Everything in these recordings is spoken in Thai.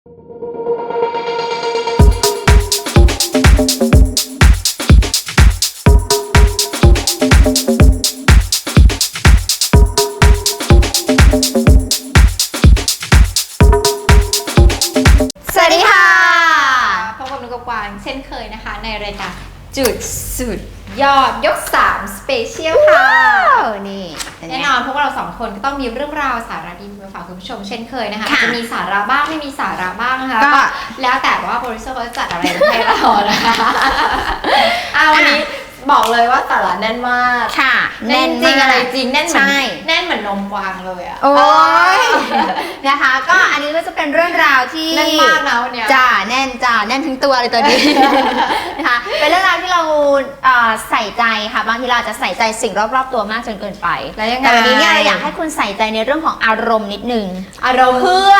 สวัสดีค่ะ พบกับนุกกับกวางเช่นเคยนะคะ ในรายการจุดสุดยอดยก 3สเปเชียลค่ะนี่แน่นอนพวกเราสองคนก็ต้องมีเรื่องราวสาระดีมาฝากคุณผู้ชมเช่นเคยนะคะค่ะจะมีสาระบ้างไม่มีสาระบ้างนะคะก็ก็แล้วแต่ว่าโปรดิวเซอร์เขาจะจัดอะไรมาให้เรานะคะอ่าวันนี้ บอกเลยว่าสาระแน่นมากค่ะแน่นจริงมากอะไรจริงแน่นเหมือนใช่แน่นเหมือนนมกวางเลยอะโอ้ยนะคะ ก็อันนี้ก็จะเป็นเรื่องราวที่แน่นมากนะวันเนี้ยจ้าแน่นจ้าแน่นทั้งตัวเลยตอนนี้นะคะเป็นเรื่องราวที่เราเอ่อใส่ใจค่ะบางทีเราอาจจะใส่ใจสิ่งรอบๆตัวมากจนเกินไปแล้วยังไงแต่วันนี้เนี่ยเราอยากให้คุณใส่ใจในเรื่องของอารมณ์นิดนึงอารมณ์เพื่อ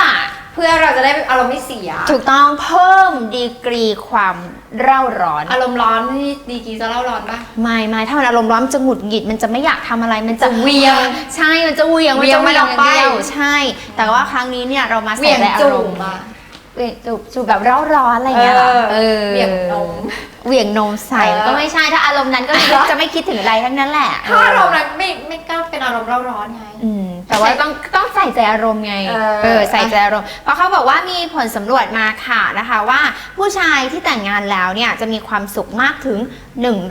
เพื่อเราจะได้อารมณ์ไม่เสีย ถูกต้องเพิ่มดีกรีความเร่าร้อน อารมณ์ร้อนนี่ดีกรีจะเล่าร้อนปะไม่ไม่ถ้ามันอารมณ์ร้อนมันจะหงุดหงิดมันจะไม่อยากทำอะไรมันจะจะเหวี่ยงใช่มันจะเหวียงมันเหวี่ยจะงเหวียงมันออกไปอย่างเดียว ใช่ แต่ว่าครั้งนี้เนี่ยเรามาเหวี่ใส่ยงใจอาจูรบมณ์มาเหวี่ยงจูบจูบแบบเร่าร้อนอะไรอย่างเงี้ยเหรอเออเหวี่ยงนม เหวี่ยงนมใส่เออ ก็ไม่ใช่ถ้าอารมณ์นั้นก็จะไม่คิดถึงอะไรทั้งนั้นแหละถ้าอารมณ์นั้นไม่ไม่กล้าเป็นอารมณ์เร่าร้อนไง อืม แต่ว่าต้องต้องใส่ใจอารมณ์ไง เออ เออใส่ใจอารมณ์ เพราะเขาบอกว่ามีผลสำรวจมาค่ะนะคะว่าผู้ชายที่แต่งงานแล้วเนี่ยจะมีความสุขมากถึง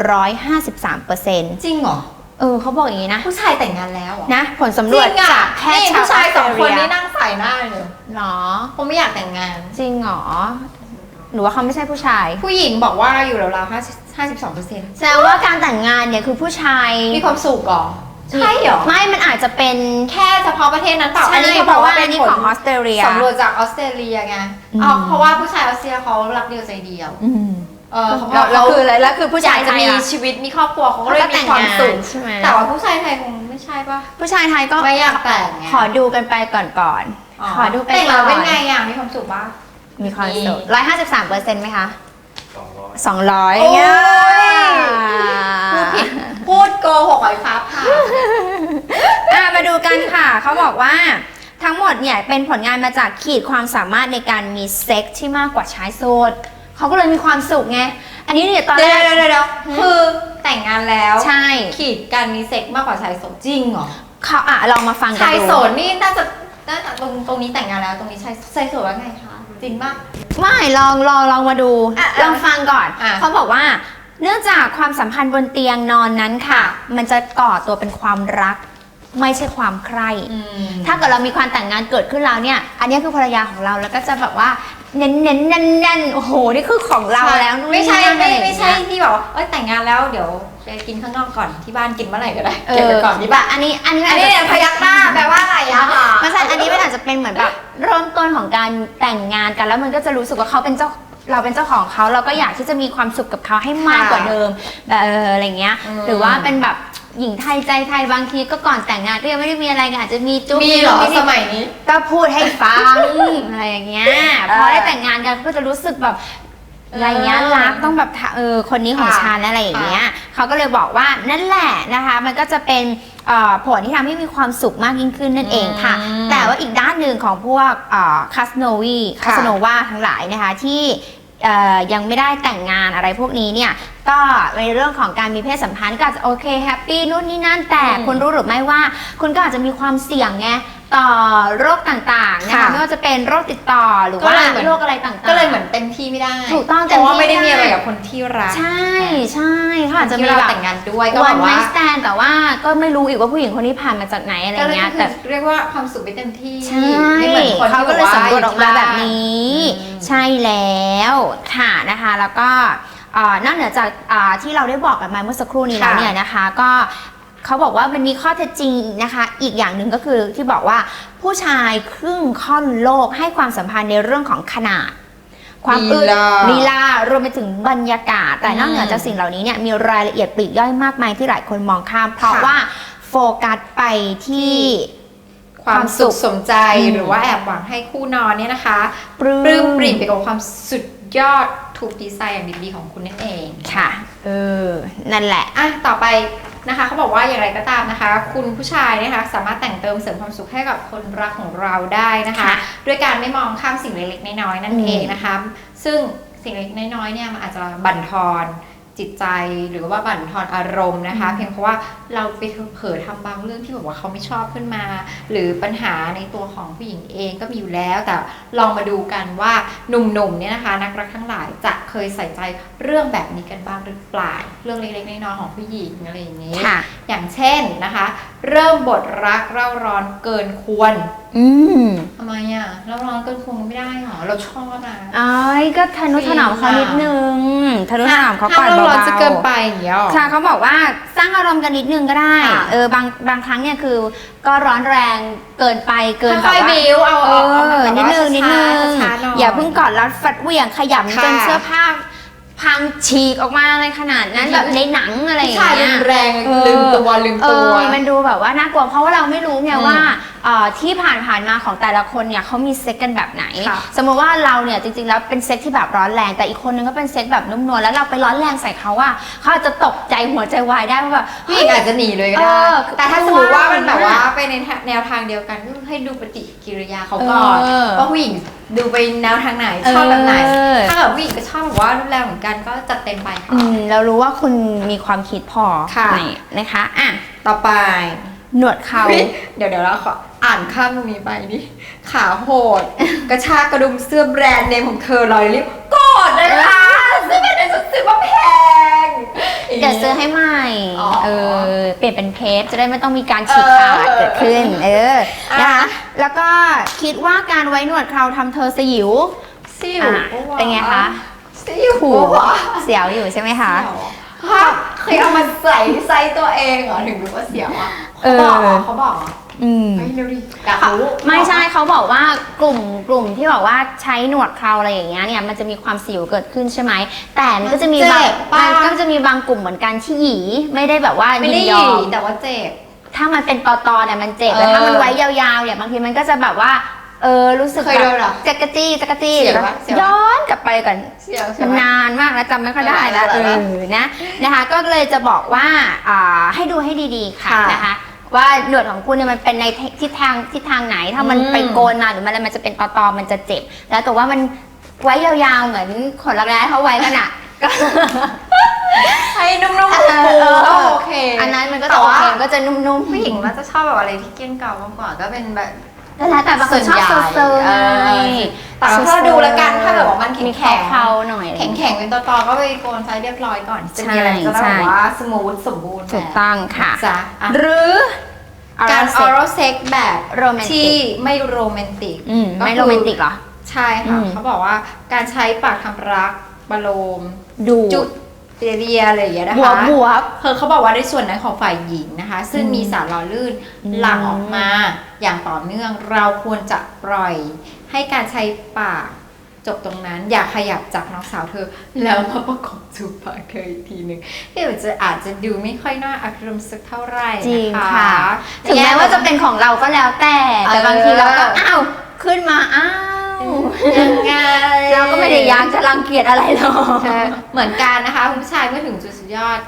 153%จริงเหรอ เออเขาบอกอย่างนี้นะ ผู้ชายแต่งงานแล้วเหรอนะ ผลสำจรริวจงอะจากแพทย์นี่ชาวผู้ชายสองคนอสเตรเลีนี่นั่งใส่หน้าเลยหรอ ผมไม่อยากแต่งงาน จริงเหรอ หรือว่าเขาไม่ใช่ผู้ชาย ผู้หญิงบอกว่าอยู่ราวๆห้าห้าสิบสองเปอร์เซ็นต์แสดงว่าการแต่งงานเนี่ยคือผู้ชาย มีความสุขเหรอ ใช่เหรอ ไม่มันอาจจะเป็น แค่เฉพาะประเทศนั้นเปล่า ใช่อันนี้เขาเพบอกราะว่าว่าอัเป็นนนี้ผลของออสเตรเลีย สำรวจจากออสเตรเลียไงอืมอ๋อเพราะว่าผู้ชายออสเตรเลียเขารักเดียวใจเดียว อืมเออเขาแล้วแล้วคืออะไรแล้วคือผู้ชายอยกจะไทยมีล่ะชีวิตมีครอบครัวเขาก็เขาเลยก็มีแต่งความงานสุขใช่ไหมแต่ว่าผู้ชายไทยคงไม่ใช่ปะผู้ชายไทยก็ไม่อยากแต่งไงขอดูกันไปก่อนก่อนขอดูไปแต่งก่แล้อวนเป็นไงอะมีความสุขปะมีความสุขมีร้อยห้าสิบสามเปอร์เซ็นต์ไหมคะสองร้อยสองร้อยโอ้ย พูพูดผิด พูดโกหกไอ้ฟ้าผ่าอะมาดูกันค่ะ เขาบอกว่าทั้งหมดเนี่ยเป็นผลงานมาจากขีดความสามารถในการมีเซ็กส์ที่มากกว่าชายโสดเขาก็เลยมีความสุขไง อันนี้เนี่ยตอนเดี๋แรยวกเดี๋ยวเดี๋ยวคือแต่งงานแล้ว ใช่ขีดการมีเซ็กมากกว่าชายโสดจริงเหรอเขาอะลองมาฟังกันชายดูโสดนี่น่าจะน่าจะตรงตรงนี้แต่งงานแล้วตรงนี้ชายชายโสดว่าไงคะจริงปะ ไม่ลองลองลองมาดูอะลองฟังก่อนอะ เขาบอกว่า เนื่องจากความสัมพันธ์บนเตียงนอนนั้นค่ะ มันจะก่อตัวเป็นความรัก ไม่ใช่ความใคร่อืมถ้าเกิดเรามีความแต่งงานเกิดขึ้นแล้วเนี่ย อันนี้คือภรรยาของเราแล้วก็จะแบบว่าเน้นเน้นแน่นแน่นๆโอ้โหนี่คือของเราแล้วนู่นไม่ใช่นี่นั่นไม่อะรอย่างไม่เงี้ยใช่ที่แบบว่าเอ้ยแต่งงานแล้วเดี๋ยวไปกินข้างนอกก่อนที่บ้านกินเมื่อไหร่ก็ได้เอเก็บอไว้ก่อนที่แบบ้านบอันนี้อันนี้อันนี้เนี่ยพยักหน้าแปลว่าอะไรอะไม่ใช่อันนี้มันอาจจะเป็นเหมือนแบบเริ่มต้นของการแต่งงานกันแล้วมันก็จะรู้สึกว่าเขาเป็นเจ้า เราเป็นเจ้าของเขาเราก็อยากที่จะมีความสุขกับเขาให้มากกว่าเดิมแบบเอออะไรเงี้ยอืมหรือว่าเป็นแบบหญิงไทยใจไทยบางทีก็ก่อนแต่งงานก็ยังไม่ได้มีอะไรกันอาจจะมีจุ๊บมีเหรอมีสมัยนี้ ก็พูดให้ฟังอะไรอย่างเงี้ยพอได้แต่งงานกันก็จะรู้สึกแบบอะไรเงี้ยเออรักต้องแบบเออคนนี้ของค่ะฉันอะไรอย่างเงี้ยเขาก็เลยบอกว่านั่นแหละนะคะ มันก็จะเป็นเอ่อผลที่ทำให้มีความสุขมากยิ่งขึ้นนั่นเองค่ะอืมแต่ว่าอีกด้านหนึ่งของพวกคาสโนวีค่ะคาสโนวาทั้งหลายนะคะที่เอ่อ ยังไม่ได้แต่งงานอะไรพวกนี้เนี่ยก็ในเรื่องของการมีเพศสัมพันธ์ก็อาจจะโอเคแฮปปี้นู่นนี่นั่นแต่อืมคุณรู้หรือไม่ว่า คุณก็อาจจะมีความเสี่ยงไง ต่อโรคต่างๆนะคะค่ะไม่ว่าจะเป็นโรคติดต่อหรือก็ว่าเลยเหมือน โรคอะไรต่างๆ ก็เลยเหมือนเต็มที่ไม่ได้ถูกต้องเพราะว่าเต็มที่ไม่ได้มีไม่ได้อะไรกับคนที่รักใช่ใช่เขาอาจจะที่มีเราแบบแต่งงานด้วยก็วัแบนบไนว่าสแตนแต่ว่าก็ไม่รู้อีกว่าผู้หญิงคนนี้ผ่านมาจากไหนอะไรก็เลยเงี้ยคืแต่ อเรียกว่าความสุขไม่เต็มที่ใช่ไม่เหมือนคนเขาที่ก็เลยสำรวจออกมาแบบนี้นี้ อืม ใช่แล้วค่ะนะคะ แล้วก็เอ่อนอกเหนือจากอ่าที่เราได้บอกกันมาเมื่อสักครู่นี้แล้วค่ะเนี่ยนะคะ ก็ เขาบอกว่ามันมีข้อเท็จจริงนะคะ อีกอย่างหนึ่งก็คือที่บอกว่าผู้ชายครึ่งค่อนโลกให้ความสัมพันธ์ในเรื่องของขนาด ความอึดลีลาลีลารวมไปถึงบรรยากาศ แต่นอกเหนืออืมจากสิ่งเหล่านี้เนี่ยมีรายละเอียดปลีกย่อยมากมายที่หลายคนมองข้าม เพราะค่ะ ว่าโฟกัสไปที่ ความสุขสมใจอืม หรือว่าแอบหวังให้คู่นอนเนี่ยนะคะปลื้ปลื้มปริ่มไปกับความสุดยอดถูกดีไซน์อย่างดีๆของคุณนั่นเอง ค่ะ เออ นั่นแหละ อะ ต่อไป นะคะเขาบอกว่าอย่างไรก็ตามนะคะ คุณผู้ชายนะคะสามารถแต่งเติมเสริมความสุขให้กับคนรักของเราได้นะคะค่ะด้วยการไม่มองข้ามสิ่งเล็กๆน้อยๆนั่นอืมเองนะคะ ซึ่งสิ่งเล็กๆน้อยๆเนี่ยมันอาจจะบั่นทอน จิตใจหรือว่าบั่นทอนอารมณ์นะคะ เพียงเพราะว่าเราไปเผลอทำบางเรื่องที่แบบว่าเขาไม่ชอบขึ้นมา หรือปัญหาในตัวของผู้หญิงเองก็มีอยู่แล้ว แต่ลองมาดูกันว่าหนุ่มๆเนี่ยนะคะ นักรักทั้งหลายจะเคยใส่ใจเรื่องแบบนี้กันบ้างหรือเปล่าเรื่องเล็กๆน้อยๆของผู้หญิงอะไรอย่างนี้ค่ะอย่างเช่นนะคะ เริ่มบทรักเร่าร้อนเกินควร อืมทำไมอะ เร่าร้อนเกินควรมันไม่ได้หรอเราชอบนะ อ้ายก็ทนุถนอมเขานิดนึงทนุถนอมเขาก่อนถ้เราเบาร้อนจะเกินๆไปอย่างเงี้ยหรอค่ะเขาบอกว่าสร้างอารมณ์กันนิดนึงก็ได้ค่ะ เออบางบางครั้งเนี่ยคือ ก็ร้อนแรงเกินไปเกินแบบค่อยๆว่า บิวเอาเอเอาเอาอ แบบนิดนึงว่านิดนึง ช้าๆหน่อยอย่าเพิ่งกอดรัดฟัดเหวี่ยงขยำจนค่ะเสื้อผ้าพังฉีกออกมาอะไรขนาดนั้นแบบในหนังอะไรอย่างชายเงี้รุย นแรงเออ ลืมตัวลืมเอตัว อมันดูแบบว่าน่ากลัวเพราะว่าเราไม่รู้ไงอืมว่า เอ่อที่ผ่านผ่านๆมาของแต่ละคนเนี่ยเขามีเซ็กกันแบบไหน ค่ะสมมติว่าเราเนี่ยจริงๆแล้วเป็นเซ็กที่แบบร้อนแรง แต่อีกคนนึงก็เป็นเซ็กแบบนุ่มนวลแล้วเราไปร้อนแรงใส่เขาว่าเขาอาจจะตกใจหัวใจวายได้ว่าแบบ ผู้หญิงอาจจะหนีเลยก็เอได้อแต่ถ้าสมมติว่ามันแบบว่าเพราะว่าไปในแนวทางเดียวกันก็ให้ดูปฏิกิริยาเขาก่อนเออว่าผู้หญิงดูไปแนวทางไหนชอบแบบไหน เออ ถ้าเกิดผู้หญิงก็ชอบแบบว่ารุนแรงเหมือนกันก็จัดเต็มไปค่ะ อืมเรารู้ว่าคุณมีความคิดพอค่ะนี่นะคะอะต่อไปหนวดเขา เฮ้ยเดี๋ยวเดี๋ยวเราขอ อ่านข้ามตรงนี้ไปนี่ขาโหด กระชากกระดุมเสื้อแบรนด์เนมของเธอลอยลิบกดเลยค่ะซึ่งเป็นในสุดซื้อมาแพงเดี๋ยวซื้อให้ใหม่อ๋อเออ เปลี่ยนเป็นเพชรจะได้ไม่ต้องมีการฉีกขาดเออเกิดขึ้น เอออะนะคะ แล้วก็คิดว่าการไว้หนวดเคราทำเธอสยิวซิวอะเป็นไงคะซิวขู่วะเสียวอยู่ใช่ไหมคะ ฮะเคยเอามาใส่ไซส์ตัวเองเหรอถึงรู้ว่าเสียวอะเอเขาอ บอกเหรอเขาบอกเหรออืม เฮ้ยเร็วดิอยากรู้ไม่ใช่เขาบอกว่ากลุ่มกลุ่มที่บอกว่าใช้หนวดเคราอะไรอย่างเงี้ยเนี่ยมันจะมีความสิวเกิดขึ้นใช่ไหมแต่มันก็จะมีบางเจ็บปะมันก็จะมีบางกลุ่มเหมือนกันที่หยีไม่ได้แบบว่าไม่ยิได้นหยยีอมแต่ว่าเจ็บ ถ้ามันเป็นตอตอเนี่ยมันเจ็บแต่เออ ถ้ามันไว้ยาวๆเนี่ยบางทีมันก็จะแบบว่า เออรู้สึกเคยโดนเหรอจักรจี้จักรจี้เสียวเดี๋ยวปะเสียวปะย้อนกลับไปก่อนเสียวใช่มันไหมนานมากแล้วจำไม่ค่อยได้แล้วเอเออเอออนะนะคะ ก็เลยจะบอกว่าอ่าให้ดูให้ดีๆค่ะค่ะนะคะ ว่าหนวดของคุณเนี่ยมันเป็นในทิศทางทิศทางไหนถ้ามันอืม ไปโกนมาหรือมันอะไรมันจะเป็นตอตอๆมันจะเจ็บ แล้วแต่ว่ามันไว้ยาวๆเหมือนขนรักแร้เขาไว้กันอะก็ให้นุ่มๆเอฟูอๆก็โอเค อันนั้นมันก็แต่จะโอว่า เคมันก็จะนุ่มๆ ผู้หญิงน่าจะชอบแบบอะไรที่เกลี้ยงเก่ามากกว่าก็เป็นแบบ แล้วแต่บางคนชอบเซอร์เซอร์ไงแต่ก็ดูแล้วกันถ้าแบบว่ามันแข็งมีแข็งเคาๆหน่อย แข็งแข็งๆเป็นตอๆก็ไปโกนไซส์เรียบร้อยก่อนจะมีอะไรจะได้ใช่แบบว่าสมูทสมบูรณ์ถูกต้องค่ะ จ้ะอะหรือการเซ็ oral sex แบบโรแมนติกที่ไม่โรแมนติกอืมไม่ก็คือโรแมนติกเหรอ ใช่ค่ะอืมเขาบอกว่าการใช้ปากทำรักบาโลม ดูจุด เรียๆอะไรอย่างเงี้ยนะบวคะบบวบเธอเขาบอกว่าในส่วนนั้นของฝ่ายหญิงนะคะ ซึ่งอืมมีสารหล่อลื่นอืม หลั่งออกมาอย่างต่อเนื่องเราควรจะปล่อย ให้การใช้ปากจบตรงนั้น อย่าขยับจากน้องสาวเธอ แล้วมาประกบจูบปากเธออีกทีหนึ่งที่มันจะอาจจะดูไม่ค่อยน่าอารมณ์สักเท่าไหร่จริงนะคะค่ะ ถึงแม้ว่าจะเป็นของเราก็แล้วแต่ แต่เออบางทีเราก็อ้าวขึ้นมาอ้าว ยังไงเราก็ไม่ได้อยากจะรังเกียจอะไรหรอกใช่เหมือนกันนะคะคุณผู้ชายเมื่อถึงจุดสุดยอด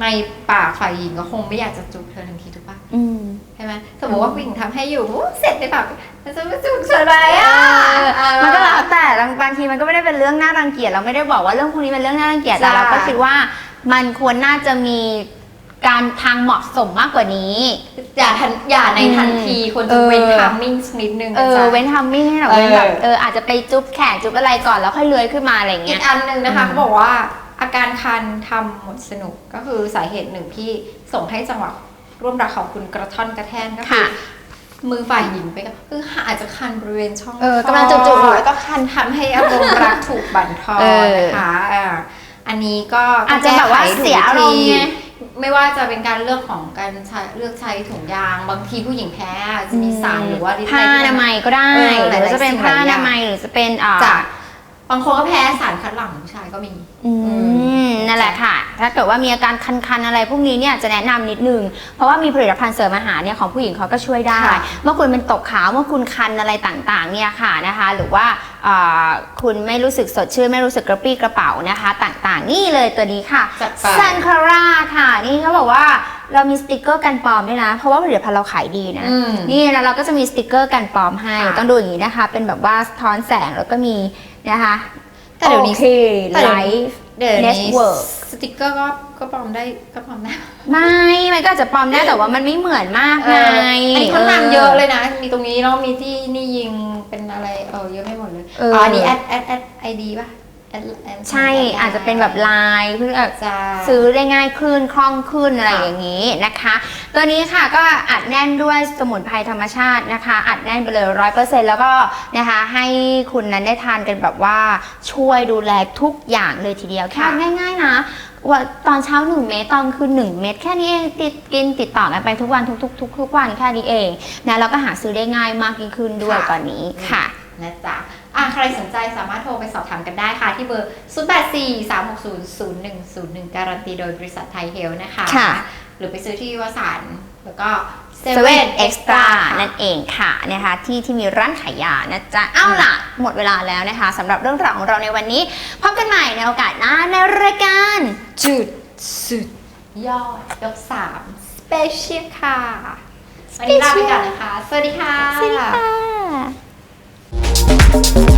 ในปากฝ่ายหญิงก็คงไม่อยากจะจูบเธอทันทีถูกปะอืมใช่ไหมสมมติว่าผู้หญิงทำให้อยู่อู้เสร็จในปากมันจะมาจูบเฉยไหมอะเออมันก็แล้วแต่บางทีมันก็ไม่ได้เป็นเรื่องน่ารังเกียจเราไม่ได้บอกว่าเรื่องพวกนี้เป็นเรื่องน่ารังเกียจแต่จ้ะเราก็คิดว่ามันควรน่าจะมี การทางเหมาะสมมากกว่านี้ อย่าทันอย่าในทันทีควรจะเว้นเออทามมิ่งสักนิดนึงเอนะอจ๊ะเว้นทัมมิ่งให้หน่อยเออเว้นแบบเอออาจจะไปจุ๊บแขนจุ๊บอะไรก่อนแล้วค่อยเลื้อยขึ้นมาอะไรอย่างอีเงี้กยอันหนึ่งนะคะอืมเขาบอกว่าอาการคันทำหมดสนุกก็คือสาเหตุหนึ่งที่ส่งให้จังหวะร่วมรักของคุณกระท่อนกระแท่นก็คือค่ะมือฝ่ายหญิงไปกับคืออาจจะคันบริเวณช่องเออคกำลังจุกๆอยู่แล้วก็คันทำให้อารมณ์รักถูกบั่นทอนเออนะคะอ่าอันนี้ก็อาจจะแบบว่าเสียอารมณ์ไง ไม่ว่าจะเป็นการเลือกของการใช้เลือกใช้ถุงยาง บางทีผู้หญิงแพ้อาจจะมีสารหรือว่าฤทธิ์ผ้าอะไรอที่นามันมัยก็ได้ เออหรือว่าจะเป็นหลายๆผ้าอสิ่งหลายอย่างนามัยหรือจะเป็นอ่าจะ บางคนก็แพ้สารคัดหลั่งของผู้ชายก็มี อืมนั่นแหละค่ะ ถ้าเกิดว่ามีอาการคันๆอะไรพวกนี้เนี่ยจะแนะนำนิดนึง เพราะว่ามีผลิตภัณฑ์เสริมอาหารเนี่ยของผู้หญิงเขาก็ช่วยได้ ค่ะ เมื่อคุณเป็นตกขาวเมื่อคุณคันอะไรต่างๆเนี่ยค่ะนะคะ หรือว่าเอ่อคุณไม่รู้สึกสดชื่นไม่รู้สึกกระปรี้กระเป๋านะคะ ต่างๆ นี่เลยตัวนี้ค่ะ จัดไป ซันคาร่าค่ะ นี่เขาบอกว่าเรามีสติกเกอร์กันปลอมด้วยนะ เพราะว่าผลิตภัณฑ์เราขายดีนะ อืมนี่แล้วเราก็จะมีสติกเกอร์กันปลอมให้ ค่ะ ต้องดูอย่างนี้นะคะ เป็นแบบว่าสะท้อนแสงแล้วก็มี นะคะ แต่เดี๋ยวนี้โอเคแต่เดี๋ไลยวนี้ฟ์เดี๋ยวนี้ Network สติกเกอร์ก็ก็ปลอมได้ก็ปลอมได้ไม่ มันก็อาจจะปลอมได้แต่ว่ามันไม่เหมือนมากเอไงออันนี้เขาทำเยอะเลยนะ มีตรงนี้แล้วมีที่นี่ยิงเป็นอะไรเออเยอะไม่หมดเลยเอออ๋ออันนี้แอดแอดแอดไอดีป่ะแอดแอด ใช่อาจจะเป็นแบบไลน์เพื่อจะซื้อได้ง่ายขึ้นคล่องขึ้นอะไรค่ะอย่างนี้นะคะ ตัวนี้ค่ะก็อัดแน่นด้วยสมุนไพรธรรมชาตินะคะ อัดแน่นไปเลยร้อยเปอร์เซ็นต์แล้วก็นะคะให้คุณนั้นได้ทานกันแบบว่าช่วยดูแลทุกอย่างเลยทีเดียวแค่ง่าย ๆ นะว่าตอนเช้า 1 เม็ดตอนคืน1 เม็ดแค่นี้เองติดกินติดต่อกันไปทุกวันทุกๆทุกๆทุกวันแค่นี้เองนะแล้วก็หาซื้อได้ง่ายมากยิ่งขึ้นด้วยตอนนี้ค่ะนะจ๊ะ อะใครสนใจสามารถโทรไปสอบถามกันได้ค่ะ ที่เบอร์ 0 8 4 3 6 0 0 1 0 1 การันตีโดยบริษัทไทยเฮลนะคะ ค่ะ หรือไปซื้อที่วสานต์แล้วก็เซเว่นเอ็กซ์ตร้านั่นเองค่ะนะคะที่ที่มีร้านขายยานะจ๊ะเอาล่ะ หมดเวลาแล้วนะคะสำหรับเรื่องราวของเราในวันนี้ พบกันใหม่ในโอกาสหน้าในรายการจุดสุดยอดยกสามสเปเชียลค่ะ วันนี้ลาไปก่อนนะคะ สวัสดีค่ะ สวัสดีค่ะ thank you